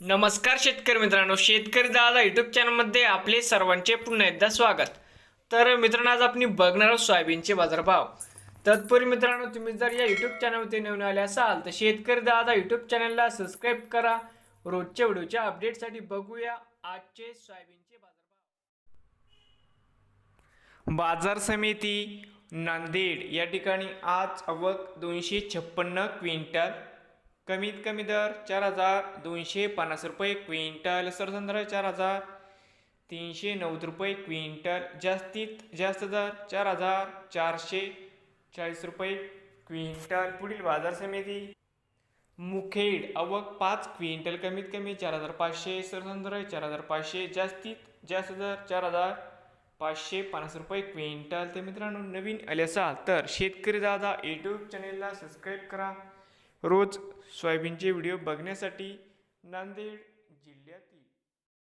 नमस्कार शेतकरी मित्रांनो शेतकरी दादा युट्यूब चॅनलमध्ये आपले सर्वांचे पुन्हा एकदा स्वागत. तर मित्रांनो आज आपण बघणार आहोत सोयाबीनचे बाजारभाव. तत्पूर्वी मित्रांनो तुम्ही जर या यूट्यूब चॅनलवरती नवीन आले असाल तर शेतकरी दादा यूट्यूब चॅनलला सबस्क्राईब करा. रोजच्या व्हिडिओच्या अपडेटसाठी बघूया आजचे सोयाबीनचे बाजारभाव. बाजार समिती नांदेड या ठिकाणी आज आवक दोनशे छप्पन्न क्विंटल कमीत कमी दर चार हजार दोनशे पन्नास रुपये क्विंटल. सरसंद्र चार हजार तीनशे नव्वद रुपये क्विंटल. जास्तीत जास्त दर चार हजार चारशे चाळीस रुपये क्विंटल. पुढील बाजार समिती. मुखेड आवक पाच क्विंटल. कमीत कमी चार हजार पाचशे. सरसंद्र चार हजार पाचशे. जास्तीत जास्त दर चार हजार पाचशे पन्नास रुपये क्विंटल. तर मित्रांनो नवीन आले असाल तर शेतकरी दादा यूट्यूब चॅनेलला सबस्क्राईब करा. रोज सोयाबीनचे व्हिडिओ बघण्यासाठी नांदेड जिल्ह्यातील